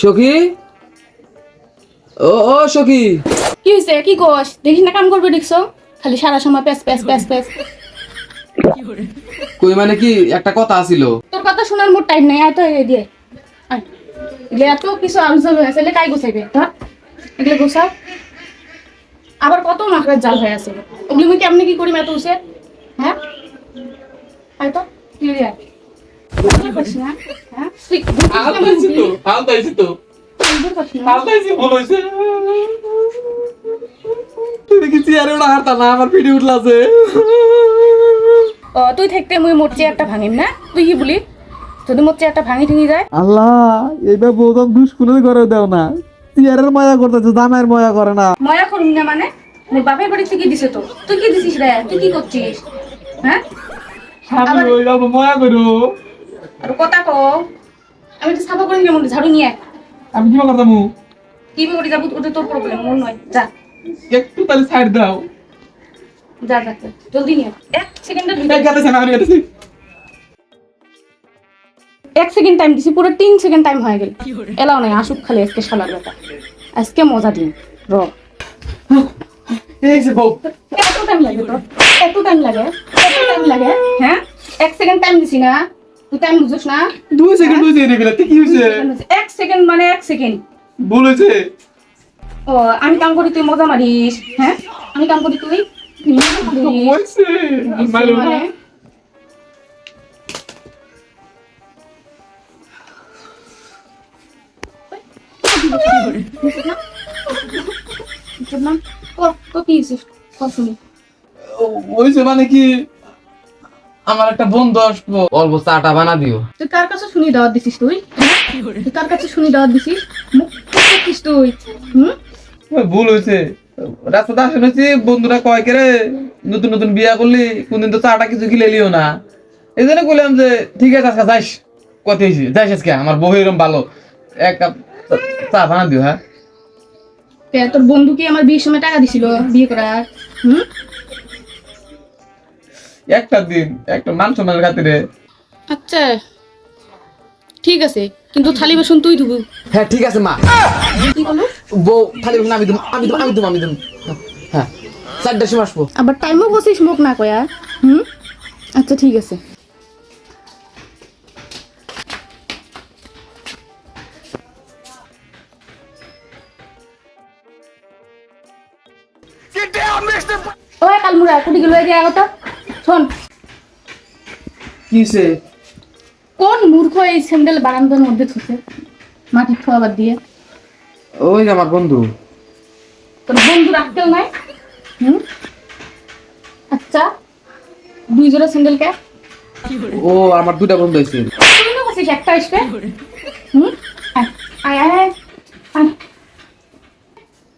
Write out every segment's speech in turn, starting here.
সখী? ও ও সখী। কি হয়েছে কি কোস? দেখিস না কাম করবে দেখছ? খালি সারা সময় প্যাস প্যাস প্যাস প্যাস কই মানে কি একটা কথা আছিল। তোর কথা শোনার মোট টাইম নাই আয় তো এই দিয়ে। আয়। এগুলো এত কিছু আলোচনা হয়ে আছে কাই গোছাইবে? ধর এগুলো গোছা আবার কত মাকড়ার জাল হয়ে আছে। ওগুলো মুই কেমনি কি করি উসে হ্যাঁ? আয় তো কি আয়। আমার পিঠে উঠলাছে তুই থাকতে মুই মোট চেয়ারটা ভাঙিম না? তুই কি বলি যদি মোট চেয়ারটা ভাঙি ঠেঙি যায়? আল্লাহ এইবার বৌদম দুষ্কুনে করে দেও না। চেয়ারের মজা করতেছে জামাইয়ের মজা করে না। মজা করুন না মানে? মুই বাপের বাড়ি থেকে দিছে তো। তুই কি দিছিস রে? তুই কি করছিস? হ্যাঁ? আমি ওই যাব মজা করো আর কথা কো আমি তো সাফা করে ঝাড়ু নিয়ে আমি কি করতাম কি করে যাব ওটা তোর প্রবলেম মন নয়। যা। একটু তাহলে সাইড দাও। যা যা। জলদি নিয়ে এক সেকেন্ডের না আমি এক সেকেন্ড টাইম দিছি পুরো তিন সেকেন্ড টাইম হয়ে গেল। এলাও নাই আসুক খালি আজকে শালার বেটা আজকে মজা দিন র। এত টাইম লাগে তোর এত টাইম লাগে এত টাইম লাগে হ্যাঁ? এক সেকেন্ড টাইম দিছি না। তুই টাইম বুঝোস না? দুই সেকেন্ড কি এক সেকেন্ড মানে এক সেকেন্ড ভুল ও আমি কাম করি তুই মজা মারিস। হ্যাঁ? আমি কাম করি তুই মানে। বুঝলাম। ক- আমার একটা বন্ধু আসব। অল্প চাটা বানা দিও। তুই কার কাছে শুনি দাওয়াত দিছিস তুই? তুই কার কাছে শুনি দাওয়াত দিছিস? মুখ করছিস তুই। হুম? ভুল হয়েছে রাস্তাতে আসে হয়েছে বন্ধুরা কয় করে নতুন নতুন বিয়া করলি কোনদিন তো চাটা কিছু গিলে লিও না। এই জন্য বললাম যে ঠিক আছে আজকে যাইস। কত হয়েছি? যাইস আজকে আমার বউ এরকম ভালো। এক কাপ চা- বানা দিও হ্যাঁ? তোর বন্ধু কি আমার বিয়ের সময় টাকা দিছিল বিয়ে করার? হুম? একটা দিন একটা মান সম্মানের খাতিরে। আচ্ছা ঠিক আছে কিন্তু থালি বাসন তুই ধুবু। হ্যাঁ ঠিক আছে মা। বউ খালি বসে আমি দিম আমি দিম আমি দিম আমি দিম হ্যাঁ চারটার সময় আসব। আবার টাইমও বসিস মুখ না কয়া হুম? আচ্ছা ঠিক আছে। ওই কালমুড়া কুটি গেল এই আগত। শোন। কি কোন মূর্খ এই স্যান্ডেল বারান্দার মধ্যে থুছে মাটির থোয়াবার দিয়ে। ওই যে আমার বন্ধু। তোর বন্ধু রাখতেও নাই? হুম? আচ্ছা দুই জোড়া স্যান্ডেল কে? ও আমার দুটা বন্ধু হয়েছে তুই না একটা আসবে? হুম আয় আয় আয় আয় আয়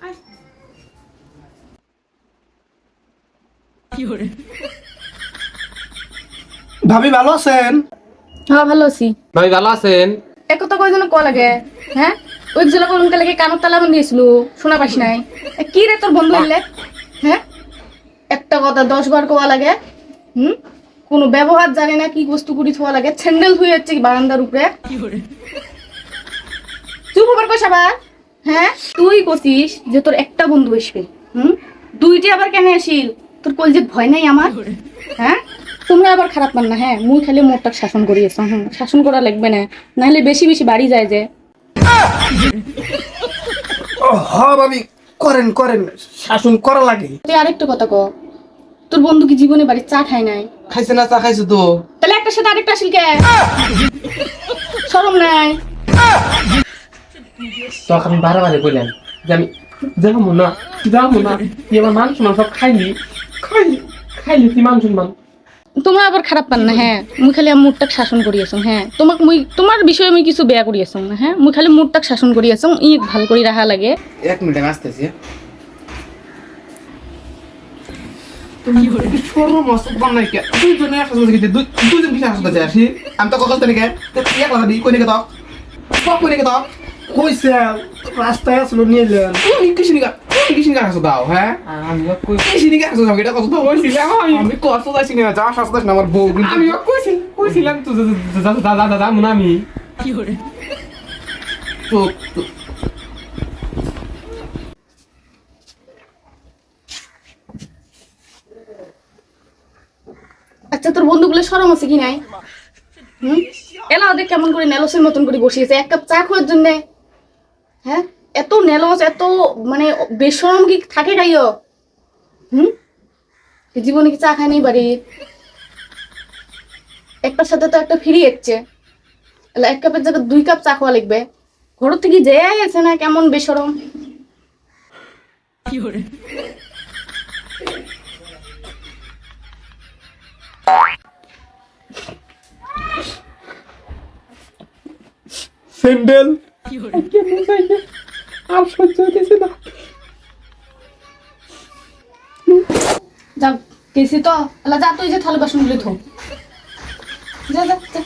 আয়। ভাবি ভালো আছেন? হ্যাঁ ভালো আছি। ভাই ভালো আছেন? এক কথা কই যেন ক লাগে হ্যাঁ? ওই জেলা কলমকে লাগে কানত তালা বান্ধিয়েছিল শোনা পাস নাই। কি রে তোর বন্ধু এলে? হ্যাঁ? একটা কথা দশ বার কোয়া লাগে হুম? কোনো ব্যবহার জানে না কি বস্তু কুড়ি থোয়া লাগে স্যান্ডেল ধুয়ে যাচ্ছে বারান্দার উপরে। চুপ হবার কইস আবার হ্যাঁ? তুই কছিস যে তোর একটা বন্ধু আসবে হুম? দুইটি আবার কেন আসিল তোর কল যে ভয় নাই আমার হ্যাঁ? তোমরা আবার খারাপ মান না হ্যাঁ? মুই খালি মোটটা শাসন করিয়েছ হ্যাঁ শাসন করা লাগবে না। নাহলে বেশি বেশি বাড়ি যায় যে। ও হ ভাবি করেন করেন। শাসন করা লাগে। তুই আরেকটা কথা ক তোর বন্ধু কি জীবনে বাড়ির চা খায় নাই? খাইছে না চা খাইছে তো। তাহলে একটা সাথে আরেকটা আসিল কে? সরম নাই। তখন আমি বারে কইলাম যে আমি যাব না যাব না। তুই আমার মান সম্মান সব খাইলি। খাইলি খাইলি তুই মান সম্মান। তোমরা আবার খারাপ পান না হ্যাঁ। মুই খালি মুডটাক শাসন করিয়েছ হ্যাঁ। তোমাক মুই তোমার বিষয়ে মুই কিছু বেয়া করিয়েছ না হ্যাঁ। মুই খালি মুডটাক শাসন করিয়েছ ই ভালো করে রাখা লাগে। এক মিনিট আমি আসতেছি। আমি তো কথা কইছে রাস্তায় আসলো নিয়ে এলেন তুই কিসিনি গা তুই কিসিনি দাও হ্যাঁ আমি কই কিসিনি দাও এটা কত দাও কইছিলাম আমি আমি যাচ্ছি না যা শাস্তি না আমার বউ আমি কইছি কইছিলাম তো দাদা দাদা দাদা মনে আমি। তো তো- আচ্ছা তোর বন্ধুগুলো সরম আছে কি নাই? হুম? এলা ওদের কেমন করে নেলসের মতন করে বসিয়েছে এক কাপ চা খাওয়ার জন্য। হ্যাঁ? এত নেলস এত মানে বেসরম কি থাকে গাইও হুম? জীবনে কি চা খায়নি বাড়ির একটার সাথে তো একটা ফ্রি এসছে এক কাপের জায়গায় দুই কাপ চা খাওয়া লাগবে। ঘর থেকে যে আছে না কেমন বেসরম স্যান্ডেল কেমন যাইবে আর সহ্য হইতেছে না। যা গেছি তো। আল্লাহ যা তুই যে থালা বাসনগুলো ধো। যা যা যা।